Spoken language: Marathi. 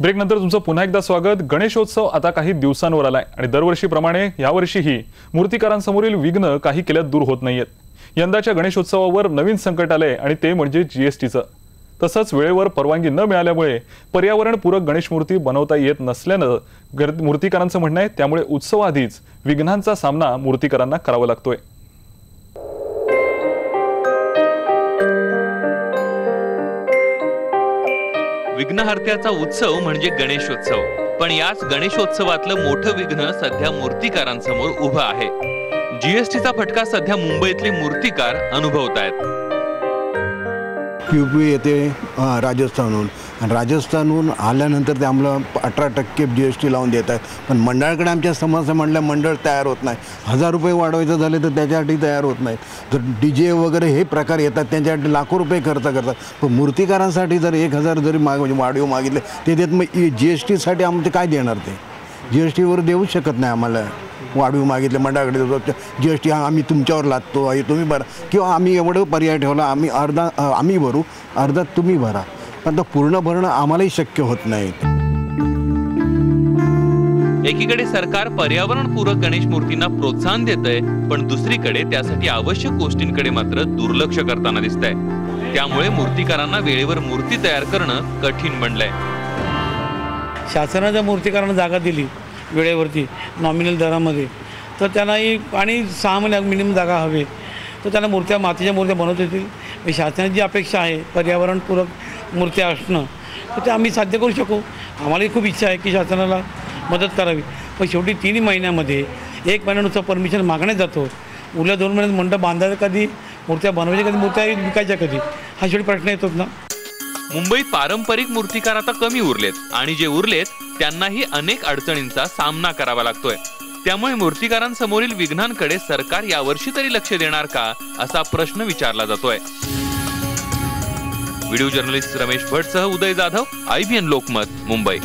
ब्रेक नंतर तुमचं पुन्हा एकदा स्वागत. गणेशोत्सव आता काही दिवसांवर आलाय आणि दरवर्षीप्रमाणे यावर्षीही मूर्तिकारांसमोरील विघ्न काही केल्यात दूर होत नाहीयेत. यंदाच्या गणेशोत्सवावर नवीन संकट आलंय आणि ते म्हणजे जीएसटीचं तसंच वेळेवर परवानगी न मिळाल्यामुळे पर्यावरणपूरक गणेश मूर्ती बनवता येत नसल्यानं मूर्तिकारांचं म्हणणं आहे त्यामुळे उत्सवाआधीच विघ्नांचा सामना मूर्तिकारांना करावा लागतोय. विघ्नहर्त्याचा उत्सव म्हणजे गणेशोत्सव. पण याच गणेशोत्सवातलं मोठं विघ्न सध्या मूर्तिकारांसमोर उभं आहे. जीएसटीचा फटका सध्या मुंबईतले मूर्तिकार अनुभवतायत. यू पी येते राजस्थानहून. आणि राजस्थानहून आल्यानंतर ते आम्हाला अठरा टक्के जी एस टी लावून देत आहेत. पण मंडळाकडे आमच्या समस्या म्हणल्या मंडळ तयार होत नाही. हजार रुपये वाढवायचं झाले तर त्याच्यासाठी तयार होत नाही. तर डी जे वगैरे हे प्रकार येतात त्यांच्यासाठी लाखो रुपये खर्च करतात. पण मूर्तिकारांसाठी जर एक हजार जरी माग म्हणजे वाढीव मागितले ते देत मग जी एस टीसाठी आमचे काय देणार ते? जी एस टीवर देऊच शकत नाही आम्हाला. वाढीव मागितले मंडळाकडे जी एस टी आम्ही तुमच्यावर लादतो हे तुम्ही भरा. किंवा आम्ही एवढं पर्याय ठेवला आम्ही अर्धा आम्ही भरू अर्धा तुम्ही भरा. पण तो पूर्ण भरणं आम्हालाही शक्य होत नाही एकीकडे सरकार पर्यावरणपूरक गणेश मूर्तींना प्रोत्साहन देतंय पण दुसरीकडे त्यासाठी आवश्यक गोष्टींकडे मात्र दुर्लक्ष करताना दिसतंय. त्यामुळे मूर्तिकारांना वेळेवर मूर्ती तयार करणं कठीण बनलंय. शासनाच्या मूर्तिकारांना जागा दिली. वेळेवरती नॉमिनल दरामध्ये. तर त्यांनाही आणि सहा महिन्या मिनिमम जागा हवे. तर त्यांना मूर्त्या मातीच्या मूर्त्या बनवता येतील. शासनाची जी अपेक्षा आहे पर्यावरणपूरक मूर्त्या असणं तर ते आम्ही साध्य करू शकू. आम्हालाही खूप इच्छा आहे की शासनाला मदत करावी. पण शेवटी तिन्ही महिन्यामध्ये एक महिन्यानुसार परमिशन मागण्यात जातो. उरल्या दोन महिन्यात मंडप बांधायला कधी मूर्त्या बनवायच्या कधी मूर्त्या विकायच्या कधी? हा शेवटी प्रश्न येतोच ना. मुंबईत पारंपरिक मूर्तिकार आता कमी उरलेत आणि जे उरलेत त्यांनाही अनेक अडचणींचा सामना करावा लागतोय. त्यामुळे मूर्तिकारांसमोरील विघ्नांकडे सरकार यावर्षी तरी लक्ष देणार का असा प्रश्न विचारला जातोय. व्हिडिओ जर्नलिस्ट रमेश भटसह उदय जाधव आयबीएन लोकमत मुंबई.